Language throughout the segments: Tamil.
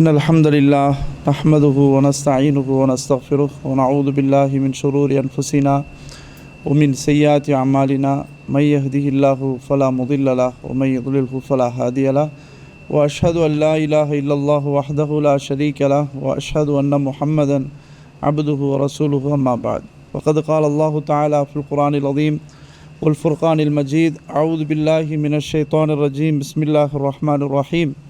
إن الحمد لله نحمده ونستعينه ونستغفره ونعوذ بالله من شرور أنفسنا ومن سيئات أعمالنا. من يهده الله فلا مضل له ومن يضلله فلا هادي له. وأشهد أن لا إله إلا الله وحده لا شريك له وأشهد أن محمدا عبده ورسوله أما بعد. وقد قال الله تعالى في القرآن العظيم والفرقان المجيد أعوذ بالله من الشيطان الرجيم. بسم الله الرحمن الرحيم.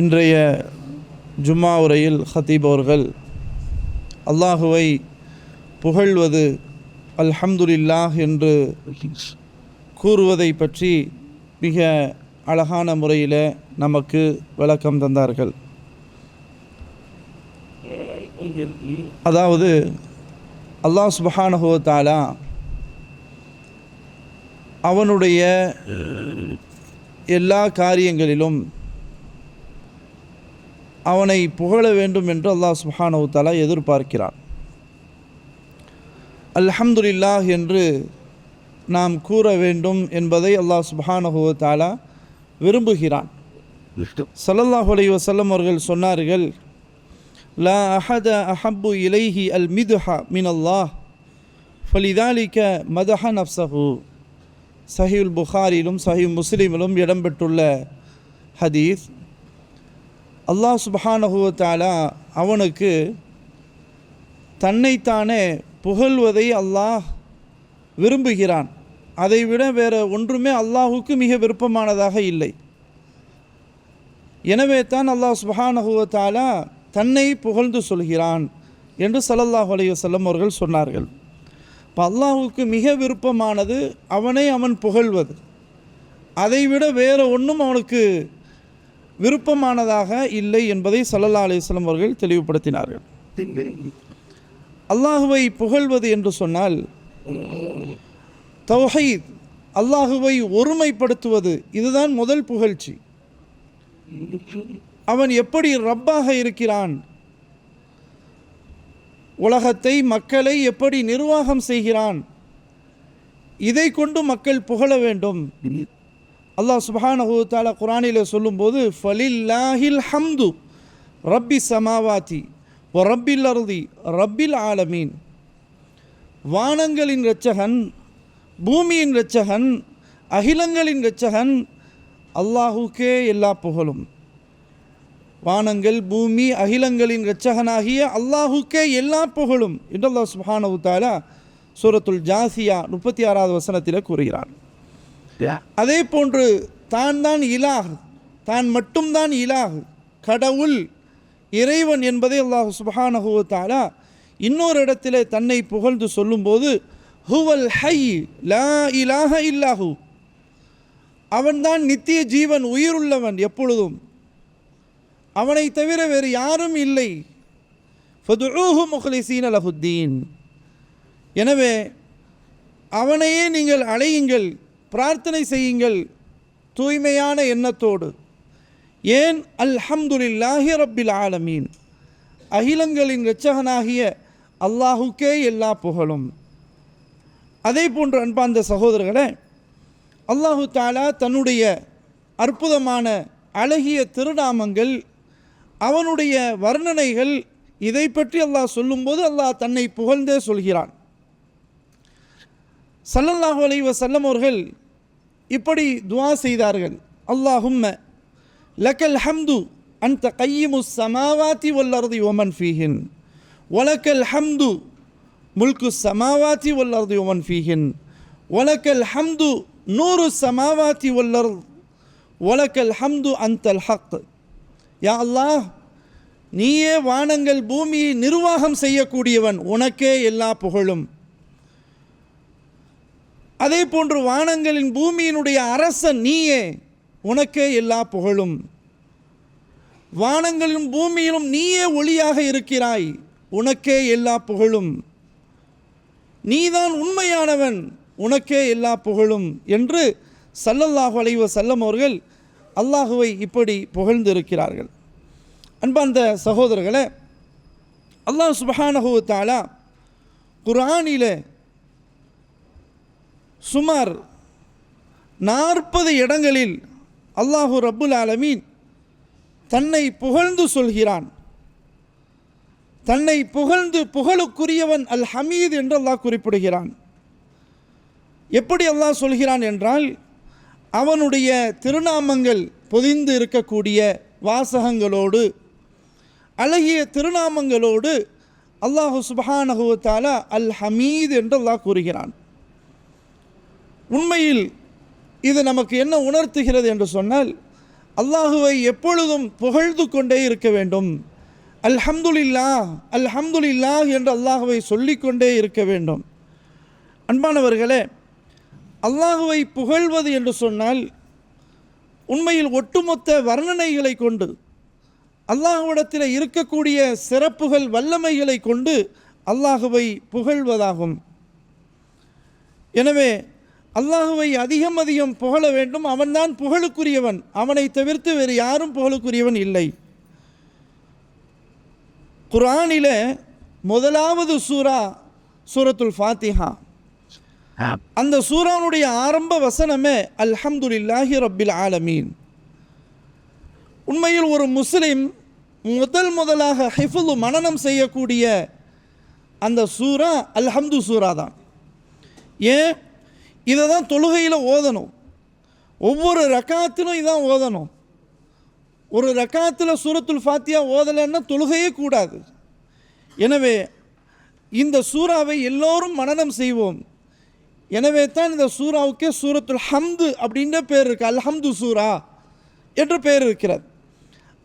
இன்றைய ஜும்மா உரையில் ஹத்தீப் அவர்கள் அல்லாஹுவை புகழ்வது அல்ஹம்துலில்லாஹ் என்று கூறுவதை பற்றி மிக அழகான முறையில் நமக்கு விளக்கம் தந்தார்கள். அதாவது அல்லாஹ் சுபஹானஹு தாலா அவனுடைய எல்லா காரியங்களிலும் அவனை புகழ வேண்டும் என்று அல்லாஹ் சுப்ஹானஹு தஆலா எதிர்பார்க்கிறான். அல்ஹம்துலில்லாஹ் என்று நாம் கூற வேண்டும் என்பதை அல்லாஹ் சுப்ஹானஹு தஆலா விரும்புகிறான். ஸல்லல்லாஹு அலைஹி வஸல்லம் அவர்கள் சொன்னார்கள் லா அஹத அஹப்பு இலைஹி அல் மிதுஹா மின் அல்லாஹ் ஃபலிதாலிக்க மதஹ நஃப்ஸஹு. சஹீல் புகாரிலும் சஹீல் முஸ்லீமிலும் இடம்பெற்றுள்ள ஹதீஸ் அல்லாஹ் சுபஹானஹுவத்தாலா அவனுக்கு தன்னைத்தானே புகழ்வதை அல்லாஹ் விரும்புகிறான். அதைவிட வேறு ஒன்றுமே அல்லாஹுக்கு மிக விருப்பமானதாக இல்லை. எனவே தான் அல்லாஹ் சுபஹானஹுவத்தாலா தன்னை புகழ்ந்து சொல்கிறான் என்று சல்லல்லாஹ் அலையுசல்லம் அவர்கள் சொன்னார்கள். இப்போ அல்லாஹுக்கு மிக விருப்பமானது அவனை அவன் புகழ்வது. அதைவிட வேறு ஒன்றும் அவனுக்கு விருப்பமானதாக இல்லை என்பதை சல்லல்லா அலிஸ்லாம் அவர்கள் தெளிவுபடுத்தினார்கள். அல்லாஹுவை புகழ்வது என்று சொன்னால் தௌஹீத் அல்லாஹுவை ஒருமைப்படுத்துவது இதுதான் முதல் புகழ்ச்சி. அவன் எப்படி ரப்பாக இருக்கிறான்? உலகத்தை மக்களை எப்படி நிர்வாகம் செய்கிறான்? இதை கொண்டு மக்கள் புகழ வேண்டும். அல்லாஹ் சுபஹானஹு தாலா குரானில் சொல்லும்போது ஃபலில்லாஹில் ஹம்து ரப்பி சமாவாத்தி ஒ ரப்பில் அருதி ரப்பில் ஆலமீன். வானங்களின் இரட்சகன் பூமியின் இரட்சகன் அகிலங்களின் இரட்சகன் அல்லாஹுக்கே எல்லா புகழும். வானங்கள் பூமி அகிலங்களின் இரட்சகனாகிய அல்லாஹுக்கே எல்லா புகழும் என்று அல்லாஹ் சுபஹானஹு தாலா சூரத்துல் ஜாசியா முப்பத்தி ஆறாவது வசனத்தில் கூறுகிறான். அதே போன்று தான் தான் இலாஹ் தான் மட்டும்தான் இலாஹ் கடவுள் இறைவன் என்பதை அல்லாஹ் சுபஹானஹு இன்னொரு இடத்திலே தன்னை புகழ்ந்து சொல்லும்போது ஹுவல் ஹை லா இலாஹ இல்லாஹு. அவன்தான் நித்திய ஜீவன் உயிருள்ளவன் எப்பொழுதும். அவனை தவிர வேறு யாரும் இல்லை. ஃபதுஹு முஹ்லிசீன் அலஹுத்தீன் எனவே அவனையே நீங்கள் அழையுங்கள். பிரார்த்தனை செய்யுங்கள். தூய்மையான எண்ணத்தோடு. ஏன்? அல்ஹம்துலில்லாஹி ரப்பில் ஆலமீன். அகிலங்களின் இரட்சகனாகிய அல்லாஹுக்கே எல்லா புகழும். அதே போன்று அன்பார்ந்த சகோதரர்களே அல்லாஹு தாலா தன்னுடைய அற்புதமான அழகிய திருநாமங்கள் அவனுடைய வர்ணனைகள் இதை பற்றி அல்லாஹ் சொல்லும்போது அல்லாஹ் தன்னை புகழ்ந்தே சொல்கிறான். சல்லல்லாஹு அலைவ செல்லமோர்கள் இப்படி துவா செய்தார்கள். அல்லாஹும்ம லக்கல் ஹம்து அந்த கையிமு சமாவாத்தி வல்லர்தி ஒமன் ஃபீஹின். ஒலக்கல் ஹம்து முல்கு சமாவாத்தி வல்லர்தி ஒமன் ஃபீஹின். ஒலக்கல் ஹம்து நூறு சமாவாத்தி வல்லர் ஒலக்கல் ஹம்து அந்தல் ஹக். யா அல்லாஹ் நீயே வானங்கள் பூமியை நிர்வாகம் செய்யக்கூடியவன். உனக்கே எல்லா புகழும். அதே போன்று வானங்களின் பூமியினுடைய அரசன் நீயே உனக்கே எல்லா புகழும். வானங்களின் பூமியிலும் நீயே ஒளியாக இருக்கிறாய் உனக்கே எல்லா புகழும். நீதான் உண்மையானவன் உனக்கே எல்லா புகழும் என்று சல்லல்லாஹு அலைவ செல்லம் அவர்கள் அல்லாஹுவை இப்படி புகழ்ந்திருக்கிறார்கள். அன்பார்ந்த சகோதரர்களே அல்லாஹ் சுபஹானஹு தாலா குரானிலே சுமார் நாற்பது இடங்களில் அல்லாஹு ரப்புல் ஆலமீன் தன்னை புகழ்ந்து சொல்கிறான். தன்னை புகழ்ந்து புகழுக்குரியவன் அல் ஹமீத் என்று அல்லாஹ் குறிப்பிடுகிறான். எப்படி அல்லாஹ் சொல்கிறான் என்றால் அவனுடைய திருநாமங்கள் பொதிந்து இருக்கக்கூடிய வாசகங்களோடு அழகிய திருநாமங்களோடு அல்லாஹு சுபஹானஹு அல் ஹமீத் என்று அல்லாஹ் கூறுகிறான். உண்மையில் இது நமக்கு என்ன உணர்த்துகிறது என்று சொன்னால் அல்லாஹுவை எப்பொழுதும் புகழ்ந்து கொண்டே இருக்க வேண்டும். அல்ஹம்துலில்லா அல்ஹம்துலில்லா என்று அல்லாஹுவை சொல்லிக்கொண்டே இருக்க வேண்டும். அன்பானவர்களே அல்லாஹுவை புகழ்வது என்று சொன்னால் உண்மையில் ஒட்டுமொத்த வர்ணனைகளை கொண்டு அல்லாஹுவிடத்தில் இருக்கக்கூடிய சிறப்புகள் வல்லமைகளை கொண்டு அல்லாஹுவை புகழ்வதாகும். எனவே அல்லாஹுவை அதிகம் அதிகம் புகழ வேண்டும். அவன்தான் புகழுக்குரியவன். அவனை தவிர்த்து வேறு யாரும் புகழுக்குரியவன் இல்லை. குர்ஆனிலே முதலாவது சூரா சூரத்துல் ஃபாத்திஹா. அந்த சூரானுடைய ஆரம்ப வசனமே அல்ஹம்துலில்லாஹி ரப்பில் ஆலமீன். உண்மையில் ஒரு முஸ்லிம் முதல் முதலாக ஹிஃபுல் மனனம் செய்யக்கூடிய அந்த சூரா அல்ஹம்து சூரா தான் ஏன்? இதை தான் தொழுகையில் ஓதணும். ஒவ்வொரு ரக்காத்திலும் இதான் ஓதணும். ஒரு ரக்காத்தில் சூரத்துல் ஃபாத்தியா ஓதலைன்னா தொழுகையே கூடாது. எனவே இந்த சூறாவை எல்லோரும் மனனம் செய்வோம். எனவே தான் இந்த சூறாவுக்கே சூரத்துல் ஹம்து அப்படின்ற பேர் இருக்குது அல்ஹம்து சூரா என்ற பெயர் இருக்கிறது.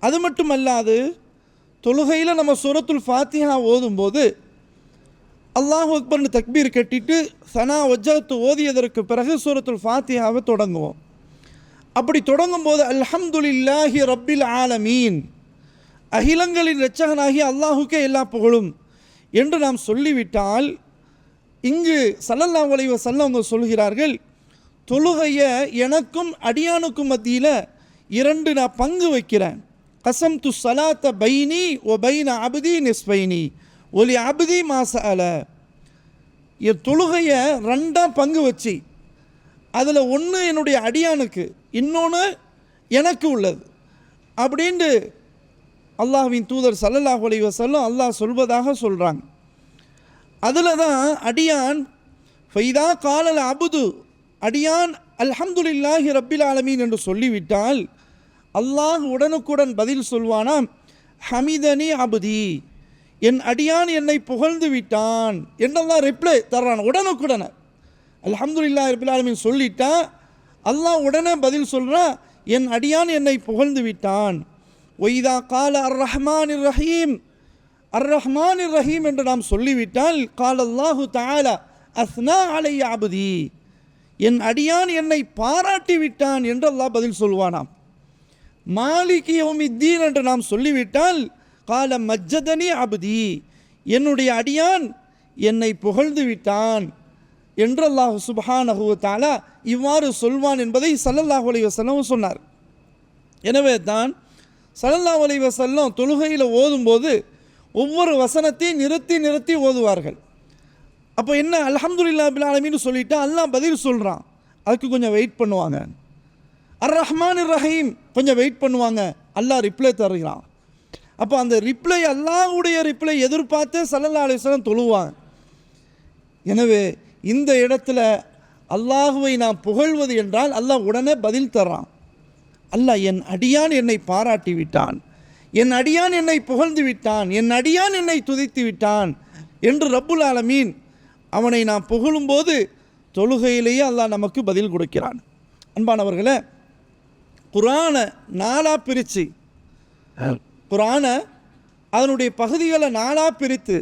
அது மட்டும் அல்லாது தொழுகையில் நம்ம சூரத்துல் ஃபாத்திஹா ஓதும்போது அல்லாஹ் அக்பர்னு தக்பீர் கட்டிட்டு சனா ஒஜத்து ஓதியதற்கு பிறகு சூரத்துல் ஃபாத்தியாவை தொடங்குவோம். அப்படி தொடங்கும்போது அல்ஹம்துலில்லாஹி ரப்பில் ஆலமீன். அகிலங்களின் இரட்சகனாகி அல்லாஹுக்கே எல்லா புகழும் என்று நாம் சொல்லிவிட்டால் இங்கு சல்லல்லா அலைஹி சல்லவங்க அவங்க சொல்கிறார்கள் தொழுகையை எனக்கும் அடியானுக்கும் மத்தியில் இரண்டு நான் பங்கு வைக்கிறேன். கசம் து சலாத்த பைனி ஒ பைன அபதி நிஸ்பைனி. ஒலி அபதி மாச அல என் தொழுகையை ரெண்டாக பங்கு வச்சு அதில் ஒன்று என்னுடைய அடியானுக்கு இன்னொன்று எனக்கு உள்ளது. அப்படின்ட்டு அல்லாஹ்வின் தூதர் சல்லல்லாஹ் அலி வஸல்லம் அல்லாஹ் சொல்வதாக சொல்கிறாங்க அதில் தான் அடியான் ஃபைதா காலல் அபுது அடியான் அல்ஹம்துலில்லாஹி ரப்பில் ஆலமீன் என்று சொல்லிவிட்டால் அல்லாஹ் உடனுக்குடன் பதில் சொல்வானாம் ஹமிதனி அபுதி. என் அடியான் என்னை புகழ்ந்து விட்டான் என்றெல்லாம் ரிப்ளை தர்றான் உடனுக்குடனே. அல்ஹம்துலில்லாஹி ரப்பில் ஆலமீன் சொல்லிட்டா அல்லாஹ் உடனே பதில் சொல்கிறான் என் அடியான் என்னை புகழ்ந்து விட்டான். ஒய்தா கால அர் ரஹ்மான் ரஹீம் அர் ரஹ்மான் ரஹீம் என்று நாம் சொல்லிவிட்டால் கால் அல்லாஹு தாலா அஸ்னா அலை அபுதி என் அடியான் என்னை பாராட்டி விட்டான் என்று அல்லாஹ் பதில் சொல்வானாம். மாலிகி யௌமித்தீன் என்று நாம் சொல்லிவிட்டால் கால மஜ்ஜதனி அபுதி என்னுடைய அடியான் என்னை புகழ்ந்து விட்டான் என்று அல்லாஹ் தாலா இவ்வாறு சொல்வான் என்பதை சல்லல்லாஹு அலைஹி சொன்னார். எனவே தான் சல்லல்லாஹு அலைஹி தொழுகையில் ஓதும்போது ஒவ்வொரு வசனத்தையும் நிறுத்தி நிறுத்தி ஓதுவார்கள். அப்போ என்ன? அல்ஹம்துலில்லா பில் சொல்லிவிட்டு அல்லாஹ் பதில் சொல்கிறான் அதுக்கு கொஞ்சம் வெயிட் பண்ணுவாங்க. அர் ரஹ்மான் ரஹீம் கொஞ்சம் வெயிட் பண்ணுவாங்க. அல்லாஹ் ரிப்ளை தருகிறான். அப்போ அந்த ரிப்ளை அல்லாஹ்வுடைய ரிப்ளை எதிர்பார்த்தே சல்லல்லா அலிஸ்லாம் தொழுவாங்க. எனவே இந்த இடத்துல அல்லாஹுவை நாம் புகழ்வது என்றால் அல்லாஹ் உடனே பதில் தர்றான். அல்லாஹ் என் அடியான் என்னை பாராட்டி விட்டான். என் அடியான் என்னை புகழ்ந்து விட்டான். என் அடியான் என்னை துதித்து விட்டான் என்று ரப்புல் ஆலமீன் அவனை நாம் புகழும்போது தொழுகையிலேயே அல்லாஹ் நமக்கு பதில் கொடுக்கிறான். அன்பானவர்களே குரானை நாளாக பிரித்து குரானை அதனுடைய பகுதிகளை நாளாக பிரித்து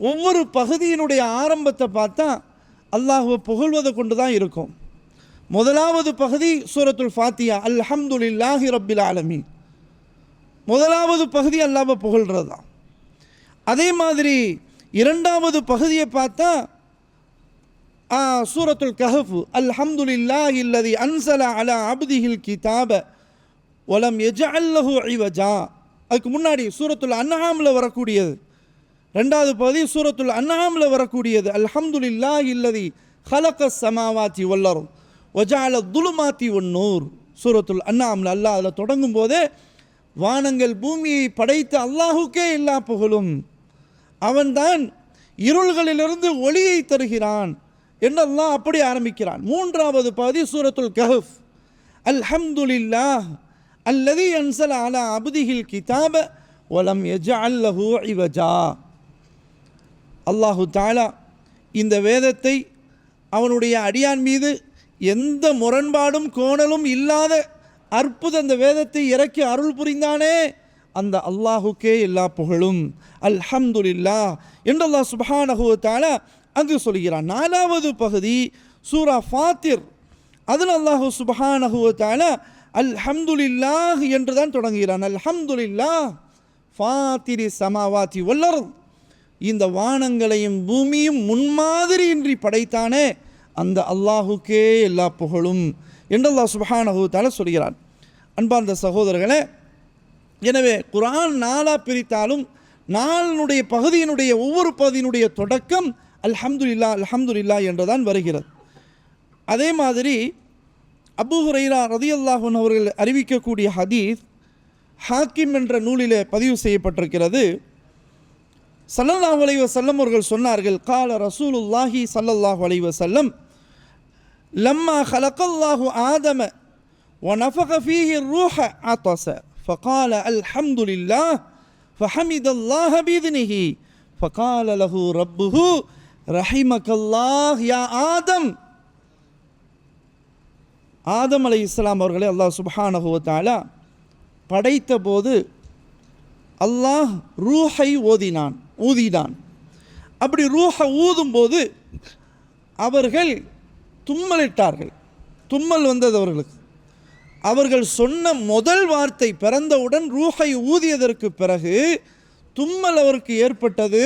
ஒவ்வொரு பகுதியினுடைய ஆரம்பத்தை பார்த்தா அல்லாஹுவை புகழ்வதை கொண்டு தான் இருக்கும். முதலாவது பகுதி சூரத்துல் ஃபாத்தியா அல்ஹம்துலில்லாஹி ரப்பில் ஆலமி முதலாவது பகுதி அல்லாவை புகழ்கிறது தான் அதே மாதிரி இரண்டாவது பகுதியை பார்த்தா ஆ, சூரத்துல் கஹஃப் அல்ஹம்துலில்லாஹி இல்லதி அன்சலா அலா அப்திஹில் கிதாப வலம் எஜஅல்லஹு ஐவஜா அதுக்கு முன்னாடி சூரத்துல் அன்னஹாமில் வரக்கூடியது. ரெண்டாவது பகுதி சூரத்துல் அன்னஹாமில் வரக்கூடியது. அல்ஹம்துலில்லா இல்லதி ஹலக சமாவாத்தி வல்லரும் ஒஜால துலுமாத்தி ஒன்னூர் சூரத்துல் அன்னாமில் அல்லாஹ் அதில் தொடங்கும் போதே வானங்கள் பூமியை படைத்த அல்லாஹுக்கே எல்லா புகழும். அவன்தான் இருள்களிலிருந்து ஒளியை தருகிறான் என்னெல்லாம் அப்படி ஆரம்பிக்கிறான். மூன்றாவது பகுதி சூரத்துல் கஹஃப். அல்ஹம்துலில்லாஹ் அல்லது அன்சல் அலா அப்திஹில் கிதாப ஒலம் எஜ அல்லஹூ இவஜா. அல்லாஹு தாலா இந்த வேதத்தை அவனுடைய அடியான் மீது எந்த முரண்பாடும் கோணலும் இல்லாத அற்புத அந்த வேதத்தை இறக்கி அருள் புரிந்தானே அந்த அல்லாஹுக்கே எல்லா புகழும். அல்ஹம்துல்லா என்று அல்லாஹ் சுப்ஹானஹு வ அங்கு சொல்கிறான். நாலாவது பகுதி சூரா ஃபாத்திர். அதில் அல்லாஹு சுப்ஹானஹு வ அல்ஹம்துலில்லாஹ் என்று தான் தொடங்குகிறான். அல்ஹம்துலில்லா ஃபாத்திரி சமாவாத்தி வல்லர் இந்த வானங்களையும் பூமியும் முன்மாதிரியின்றி படைத்தானே அந்த அல்லாஹுக்கே எல்லா புகழும் என்று அல்லாஹ் சுபஹானஹு தால சொல்கிறான். அன்பார்ந்த சகோதரர்களே எனவே குரான் நாளாக பிரித்தாலும் நாளினுடைய பகுதியினுடைய ஒவ்வொரு பகுதியினுடைய தொடக்கம் அல்ஹம்துல்லா அல்ஹம்துல்லா என்றுதான் வருகிறது. அதே மாதிரி அபூ ஹுரைரா ரதியல்லாஹுன் அவர்கள் அறிவிக்கக்கூடிய ஹதீஸ் ஹாக்கிம் என்ற நூலிலே பதிவு செய்யப்பட்டிருக்கிறது ஸல்லல்லாஹு அலைஹி வஸல்லம் அவர்கள் சொன்னார்கள் கால ரசூலுல்லாஹி ஸல்லல்லாஹு அலைஹி வஸல்லம் லம்மா ஹலக்கல்லாஹு ஆதம ونفخ فيه الروح عطس فقال الحمد لله فحمد الله بإذنه فقال له ربه رحمك الله يا آدم ஆதம் அலை இஸ்லாம் அவர்களை அல்லாஹ் சுப்ஹானஹு படைத்தபோது படைத்த போது அல்லாஹ் ரூஹை ஓதினான் ஊதினான். அப்படி ரூஹை ஊதும்போது அவர்கள் தும்மலிட்டார்கள். தும்மல் வந்தது அவர்களுக்கு. அவர்கள் சொன்ன முதல் வார்த்தை பிறந்தவுடன் ரூஹை ஊதியதற்கு பிறகு தும்மல் அவருக்கு ஏற்பட்டது.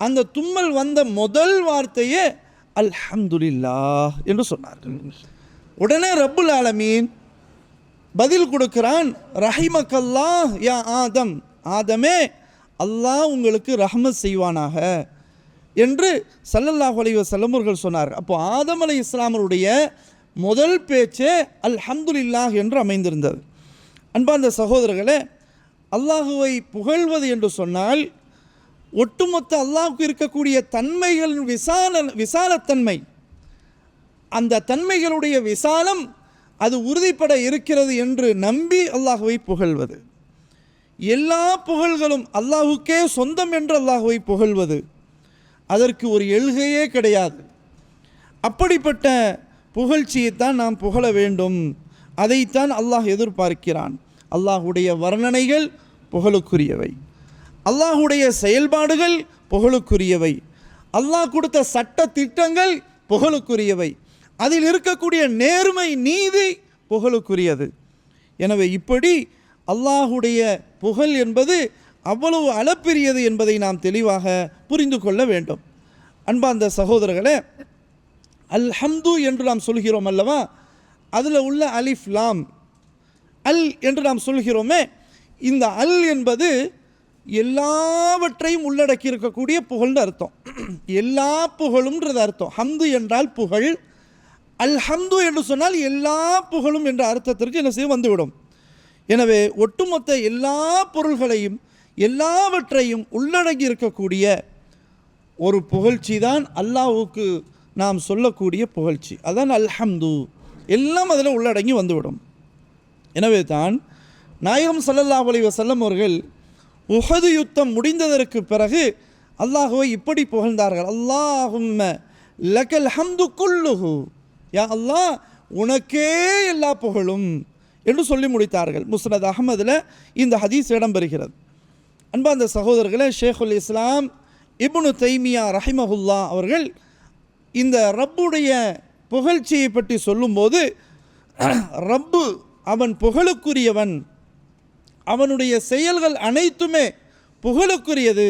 அந்த தும்மல் வந்த முதல் வார்த்தையே அல்ஹம்துலில்லா என்று சொன்னார்கள். உடனே ரப்புல் ஆலமீன் பதில் கொடுக்கிறான் ரஹிமக்கல்லாஹ் யா ஆதம். ஆதமே அல்லாஹ் உங்களுக்கு ரஹமத் செய்வானாக. என்று சல்லல்லாஹு அலைவ செல்லமுர்கள் சொன்னார். அப்போ ஆதம் அலை இஸ்லாமருடைய முதல் பேச்சே அல்ஹம்துலில்லாஹ் என்று அமைந்திருந்தது. அன்பார்ந்த சகோதரர்களே அல்லாஹுவை புகழ்வது என்று சொன்னால் ஒட்டுமொத்த அல்லாஹுக்கு இருக்கக்கூடிய தன்மைகளின் விசால விசாலத்தன்மை அந்த தன்மைகளுடைய விசாலம் அது உறுதிப்பட இருக்கிறது என்று நம்பி அல்லாஹுவை புகழ்வது. எல்லா புகழ்களும் அல்லாஹுக்கே சொந்தம் என்று அல்லாஹுவை புகழ்வது அதற்கு ஒரு எழுகையே கிடையாது. அப்படிப்பட்ட புகழ்ச்சியைத்தான் நாம் புகழ வேண்டும். அதைத்தான் அல்லாஹ் எதிர்பார்க்கிறான். அல்லாஹுடைய வர்ணனைகள் புகழுக்குரியவை. அல்லாஹுடைய செயல்பாடுகள் புகழுக்குரியவை. அல்லாஹ் கொடுத்த சட்ட திட்டங்கள் புகழுக்குரியவை. அதில் இருக்கக்கூடிய நேர்மை நீதி புகழுக்குரியது. எனவே இப்படி அல்லாஹுடைய புகழ் என்பது அவ்வளவு அளப்பெரியது என்பதை நாம் தெளிவாக புரிந்து கொள்ள வேண்டும். அன்பார்ந்த சகோதரர்களே அல்ஹம்து என்று நாம் சொல்கிறோம் அல்லவா? அதில் உள்ள அலிஃப் லாம். அல் என்று நாம் சொல்கிறோமே இந்த அல் என்பது எல்லாவற்றையும் உள்ளடக்கி இருக்கக்கூடிய புகழ்னு அர்த்தம். எல்லா புகழும்ன்றது அர்த்தம். ஹம்து என்றால் புகழ் அல்ஹம்து என்று சொன்னால் எல்லா புகழும் என்ற அர்த்தத்திற்கு என்ன செய்ய வந்துவிடும். எனவே ஒட்டுமொத்த எல்லா பொருள்களையும் எல்லாவற்றையும் உள்ளடங்கி இருக்கக்கூடிய ஒரு புகழ்ச்சி தான் அல்லாஹ்வுக்கு நாம் சொல்லக்கூடிய புகழ்ச்சி. அதான் அல்ஹம்து. எல்லாம் அதில் உள்ளடங்கி வந்துவிடும். எனவே தான் நாயகம் சல்லல்லா அலி வசல்லம் அவர்கள் உஹது யுத்தம் முடிந்ததற்கு பிறகு அல்லாஹுவை இப்படி புகழ்ந்தார்கள். அல்லாஹும்ம லக்கல் ஹம்து குல்லுஹு. யா அல்லாஹ் உனக்கே எல்லா புகழும் என்று சொல்லி முடித்தார்கள். முஸ்னத் அகமதில் இந்த ஹதீஸ் இடம்பெறுகிறது. அந்த சகோதரர்களே ஷேகுல் இஸ்லாம் இப்னு தைமியா ரஹிமஹுல்லா அவர்கள் இந்த ரப்புடைய புகழ்ச்சியை பற்றி சொல்லும்போது ரப்பு அவன் புகழுக்குரியவன் அவனுடைய செயல்கள் அனைத்துமே புகழுக்குரியது.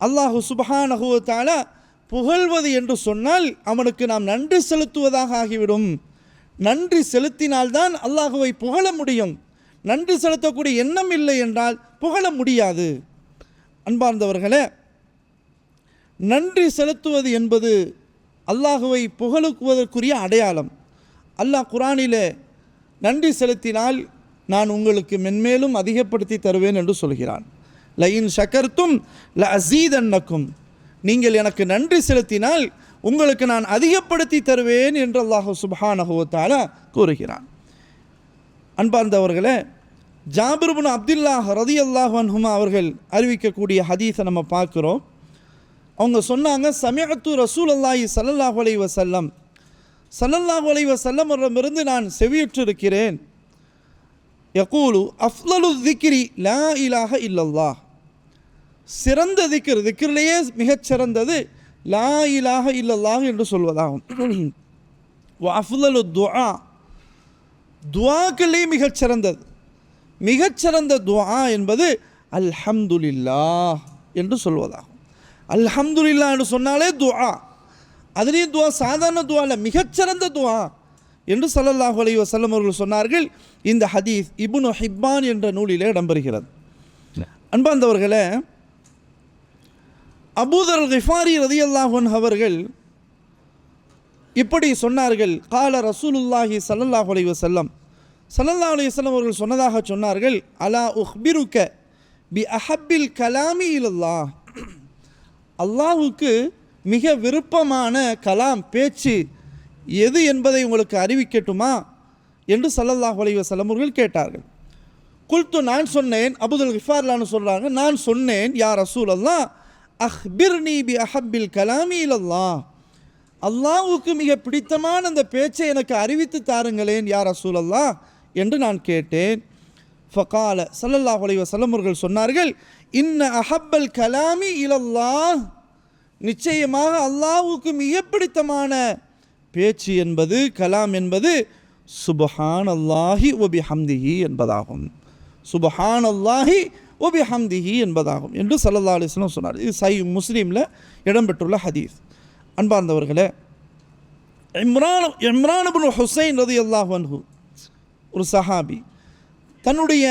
அல்லாஹு சுபஹானஹு புகழ்வது என்று சொன்னால் அவனுக்கு நாம் நன்றி செலுத்துவதாக ஆகிவிடும். நன்றி செலுத்தினால்தான் அல்லாஹுவை புகழ முடியும். நன்றி செலுத்தக்கூடிய எண்ணம் இல்லை என்றால் புகழ முடியாது. அன்பார்ந்தவர்களே நன்றி செலுத்துவது என்பது அல்லாஹுவை புகழுக்குவதற்குரிய அடையாளம். அல்லாஹ் குரானிலே நன்றி செலுத்தினால் நான் உங்களுக்கு மென்மேலும் அதிகப்படுத்தி தருவேன் என்று சொல்கிறான். லயின் ஷக்கர்த்தும் ல அசீதன்னக்கும் நீங்கள் எனக்கு நன்றி செலுத்தினால் உங்களுக்கு நான் அதிகப்படுத்தி தருவேன் என்று அல்லாஹு சுபஹானஹுவத்தால கூறுகிறான். அன்பார்ந்தவர்களே ஜாபிர்புன் அப்துல்லாஹ் ரதி அல்லாஹ் அன்ஹுமா அவர்கள் அறிவிக்கக்கூடிய ஹதீஸை நம்ம பார்க்குறோம். அவங்க சொன்னாங்க சமயத்து ரசூல் அல்லாஹி சல்லல்லாஹு அலைஹி வஸல்லம் சல்லல்லாஹு அலைஹி வஸல்லமிடமிருந்து நான் செவியுற்றிருக்கிறேன். யகூலு அஃலலு திக்ரி லா இலாஹ இல்லல்லாஹ். சிறந்த திக்ர் திக்ரிலேயே மிகச் சிறந்தது லா இலாஹ இல்லல்லாஹ் என்று சொல்வதாகும். அஃலலு துஆ. துவாக்களே மிகச் சிறந்தது மிகச்சிறந்த துஆ என்பது அல்ஹம்துலில்லாஹ் என்று சொல்வதாகும். அல்ஹம்துலில்லா என்று சொன்னாலே துஆ. அதுலேயும் துவா சாதாரண துவா இல்லை மிகச்சிறந்த துவா என்று ஸல்லல்லாஹு அலைஹி வஸல்லம் அவர்கள் சொன்னார்கள். இந்த ஹதீஸ் இப்னு ஹிப்பான் என்ற நூலிலே இடம்பெறுகிறது. அன்பார்ந்தவர்களே அபூதர் ஹிஃபாரி ரதி அல்லாஹன் அவர்கள் இப்படி சொன்னார்கள். கால ரசூலுல்லாஹி சல்லல்லாஹ் அலைஹி வஸல்லம். சல்லல்லா அலைஹி வஸல்லம் அவர்கள் சொன்னதாக சொன்னார்கள் அலா உஹ்பிருக்க பி அஹப்பில் கலாமி இல்லல்லா அல்லாஹுக்கு மிக விருப்பமான கலாம் பேச்சு எது என்பதை உங்களுக்கு அறிவிக்கட்டுமா? என்று சல்லல்லாஹ் அலைஹி வஸல்லம் அவர்கள் கேட்டார்கள். குல்து நான் சொன்னேன். அபுதுல் கிஃபார்லான்னு சொல்கிறாங்க நான் சொன்னேன் யார் ரசூல் அல்லாஹ் அஹ்பிர்னி பி அஹப்பில் கலாமி இல்லல்லா அல்லாவுக்கு மிக பிடித்தமான அந்த பேச்சை எனக்கு அறிவித்து தாருங்களேன் யார் அசூலல்லா என்று நான் கேட்டேன். ஃபகால சல்லல்லாஹ் உலைவ வஸல்லம் சொன்னார்கள் இன்ன அஹப்பல் கலாமி இலல்லா நிச்சயமாக அல்லாவுக்கு மிக பிடித்தமான பேச்சு என்பது கலாம் என்பது சுபஹான் அல்லாஹி ஒபி ஹம்திஹி என்பதாகும். சுபஹான் அல்லாஹி ஒபி ஹம்திஹி என்பதாகும் என்று சல்லா அலிஸ்லாம் சொன்னார். இது சை முஸ்லீமில் இடம்பெற்றுள்ள ஹதீஸ். அன்பார்ந்தவர்களே இம்ரான் இம்ரான் ஹுசைன் ரதி அல்லாஹ் அன்ஹு ஒரு சஹாபி தன்னுடைய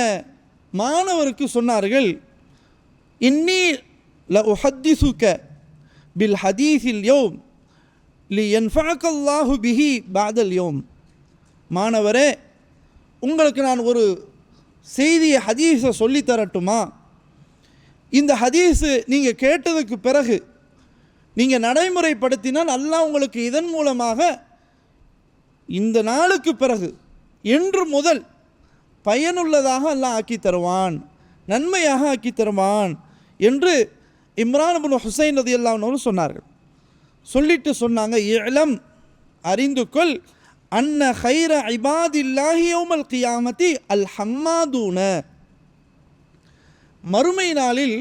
மாணவருக்கு சொன்னார்கள் இன்னி ல உஹத்திசுக்க பில் ஹதீஸில் யோம் லி என்ஃபாக்கல்லாஹு பிஹி பாதல் யோம். மாணவரே உங்களுக்கு நான் ஒரு செய்தியை ஹதீஸை சொல்லித்தரட்டுமா இந்த ஹதீஸு நீங்கள் கேட்டதுக்கு பிறகு நீங்கள் நடைமுறைப்படுத்தினால் அல்லாஹ் உங்களுக்கு இதன் மூலமாக இந்த நாளுக்கு பிறகு என்று முதல் பயனுள்ளதாக அல்லாஹ் ஆக்கி தருவான் நன்மையாக ஆக்கி தருவான் என்று இம்ரான் பின் ஹுசைன் ரதி அல்லாஹ்னு சொன்னார்கள். சொல்லிட்டு சொன்னாங்க இளம் அறிந்து கொள் அன்ன ஹைர இபாதில்லாஹி யௌமல் கியாமதி அல் ஹம்மாதூன. மறுமை நாளில்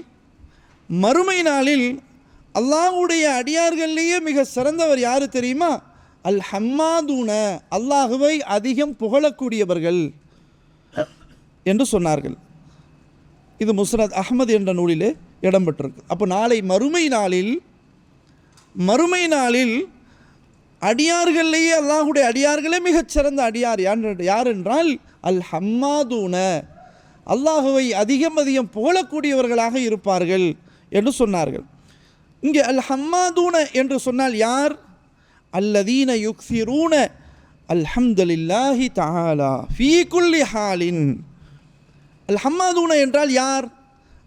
மறுமை நாளில் அல்லாஹுடைய அடியார்கள்லேயே மிக சிறந்தவர் யார் தெரியுமா? அல் ஹம்மாதூன அல்லாஹுவை அதிகம் புகழக்கூடியவர்கள் என்று சொன்னார்கள். இது முஸ்ரத் அஹ்மது என்ற நூலிலே இடம்பெற்றிருக்கு. அப்போ நாளை மறுமை நாளில் மறுமை நாளில் அடியார்கள்லேயே அல்லாஹுடைய அடியார்களே மிகச் சிறந்த அடியார் யார் யார் என்றால் அல் ஹம்மாதூன அல்லாஹுவை அதிகம் அதிகம் புகழக்கூடியவர்களாக இருப்பார்கள் என்று சொன்னார்கள். இங்கே அல் ஹம்மாதூன என்று சொன்னால் யார்? அல்லதீன யுக்சிரூன. அல்ஹம்துலில்லாஹி தாலா ஃபீ குல்லி ஹாலின். அல் ஹம்மாதூன என்றால் யார்?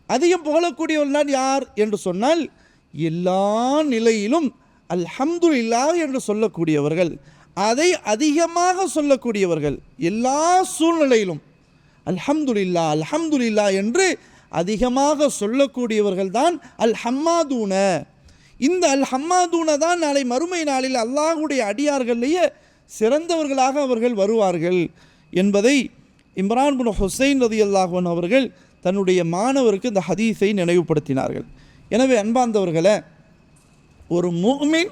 அதிகம் புகழக்கூடியவர்கள் யார்? என்று சொன்னால் எல்லா நிலையிலும் அல்ஹம்துலில்லாஹ் என்று சொல்லக்கூடியவர்கள் அதை அதிகமாக சொல்லக்கூடியவர்கள் எல்லா சூழ்நிலையிலும் அல்ஹம்துலில்லா அல்ஹம்துலில்லா என்று அதிகமாக சொல்லக்கூடியவர்கள் தான் அல் ஹம்மாதூன இந்த அல் ஹம்மாதூன தான் நாளை மறுமை நாளில் அல்லாஹுடைய அடியார்கள்லேயே சிறந்தவர்களாக அவர்கள் வருவார்கள் என்பதை இம்ரான் பின் ஹுசைன் ரதி அல்லாஹன் அவர்கள் தன்னுடைய மாணவருக்கு இந்த ஹதீஸை நினைவுபடுத்தினார்கள். எனவே அன்பார்ந்தவர்களை ஒரு முஃமின்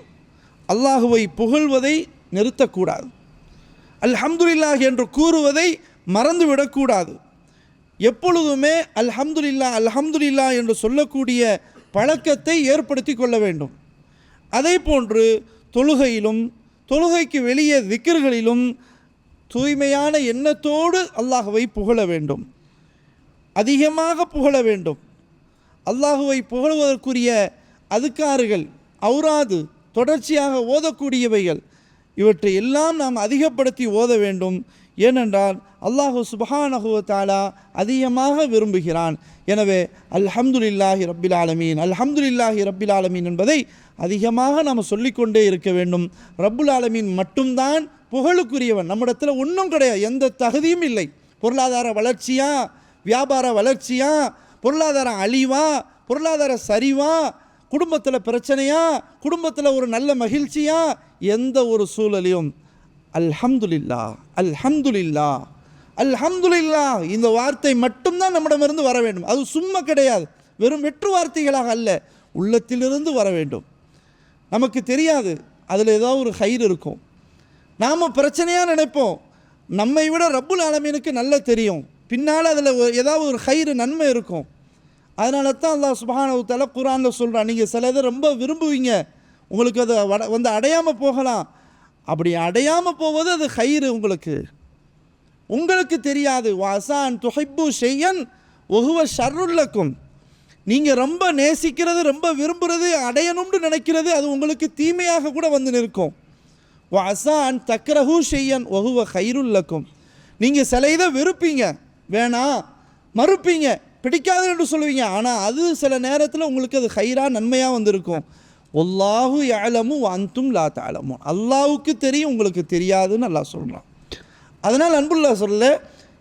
அல்லாஹுவை புகழ்வதை நிறுத்தக்கூடாது. அல்ஹம்துலில்லாஹ் என்று கூறுவதை மறந்துவிடக்கூடாது. எப்பொழுதுமே அல்ஹம்துலில்லா அல்ஹம்துலில்லா என்று சொல்லக்கூடிய பழக்கத்தை ஏற்படுத்தி கொள்ள வேண்டும். அதே போன்று தொழுகையிலும் தொழுகைக்கு வெளியே திக்கர்களிலும் தூய்மையான எண்ணத்தோடு அல்லாஹுவை புகழ வேண்டும். அதிகமாக புகழ வேண்டும். அல்லாஹுவை புகழ்வதற்குரிய அதுக்காறுகள் அவுராது தொடர்ச்சியாக ஓதக்கூடியவைகள். இவற்றை எல்லாம் நாம் அதிகப்படுத்தி ஓத வேண்டும். ஏனென்றால் அல்லாஹு சுபஹானஹு அதிகமாக விரும்புகிறான். எனவே அல்ஹம்துலில்லாஹி ரப்பில் ஆலமீன் அல்ஹம்துலில்லாஹி ரப்பில் ஆலமீன் என்பதை அதிகமாக நாம் சொல்லிக்கொண்டே இருக்க வேண்டும். ரப்புல் ஆலமீன் மட்டும்தான் புகழுக்குரியவன். நம்மிடத்தில் ஒன்றும் கிடையாது. எந்த தகுதியும் இல்லை. பொருளாதார வளர்ச்சியா? வியாபார வளர்ச்சியா? பொருளாதார அழிவா? பொருளாதார சரிவா? குடும்பத்தில் பிரச்சனையா? குடும்பத்தில் ஒரு நல்ல மகிழ்ச்சியா? எந்த ஒரு சூழலையும். அல்ஹம்துலில்லா அல்ஹம்துலில்லா அல்ஹம்துலில்லா. இந்த வார்த்தை மட்டும்தான் நம்மிடமிருந்து வர வேண்டும். அது சும்மா கிடையாது. வெறும் வெற்று வார்த்தைகளாக அல்ல. உள்ளத்திலிருந்து வர வேண்டும். நமக்கு தெரியாது. அதில் ஏதோ ஒரு கயிறு இருக்கும். நாம் பிரச்சனையாக நினைப்போம். நம்மை விட ரப்புல் ஆலமீனுக்கு நல்லா தெரியும். பின்னால் அதில் ஏதாவது ஒரு ஹயிறு நன்மை இருக்கும். அதனால தான் அல்லா சுபஹானஹு தஆலா சொல்கிறான் நீங்கள் சில இதை ரொம்ப விரும்புவீங்க. உங்களுக்கு அது வட- வந்து அடையாமல் போகலாம். அப்படி அடையாமல் போவது அது கயிறு உங்களுக்கு. உங்களுக்கு தெரியாது. வாசான் துஹைப்பு ஷெய்யன் ஒகுவ ஷர்ருல்லக்கும் நீங்கள் ரொம்ப நேசிக்கிறது ரொம்ப விரும்புகிறது அடையணும்னு நினைக்கிறது அது உங்களுக்கு தீமையாக கூட வந்து நிற்கும். வாசான் தக்ரஹு ஷெய்யன் ஒகுவ ஹைருல்லக்கும் நீங்கள் சில இதை வெறுப்பீங்க. வேணாம் மறுப்பீங்க. பிடிக்காது என்று சொல்லுவீங்க. ஆனால் அது சில நேரத்தில் உங்களுக்கு அது ஹைராக நன்மையாக வந்திருக்கும். ஒல்லாஹு ஏலமும் அந்தும் லா தாளமும் அல்லாவுக்கு தெரியும் உங்களுக்கு தெரியாதுன்னு நல்லா சொல்கிறான் அதனால் அன்புல்லா சொல்ல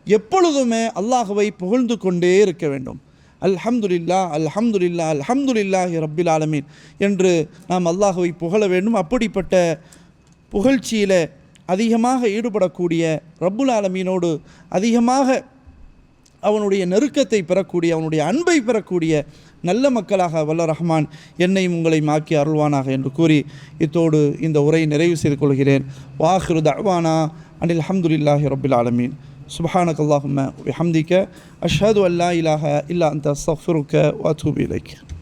எப்பொழுதுமே அல்லாஹுவை புகழ்ந்து கொண்டே இருக்க வேண்டும். அல்ஹம்துலில்லா அல்ஹம்துலில்லா அல்ஹம்துலில்லாஹி ரப்பில் ஆலமீன் என்று நாம் அல்லாஹுவை புகழ வேண்டும். அப்படிப்பட்ட புகழ்ச்சியில் அதிகமாக ஈடுபடக்கூடிய ரப்புல் ஆலமீனோடு அதிகமாக அவனுடைய நெருக்கத்தை பெறக்கூடிய அவனுடைய அன்பை பெறக்கூடிய நல்ல மக்களாக வல்ல ரஹ்மான் என்னையும் உங்களை மாக்கி அருள்வானாக என்று கூறி இத்தோடு இந்த உரையை நிறைவு செய்து கொள்கிறேன். வாஹிரு தவானா அனில் அஹமதுல்லாஹி ரப்பில் ஆலமீன். சுபஹானக் அல்லாஹும்ம ஹம்திக்க அஷ்ஹது அல்லா இலாஹ இல்லா அந்த அஸ்தக்ஃபிருக்க வாத்தூபி இலைக்.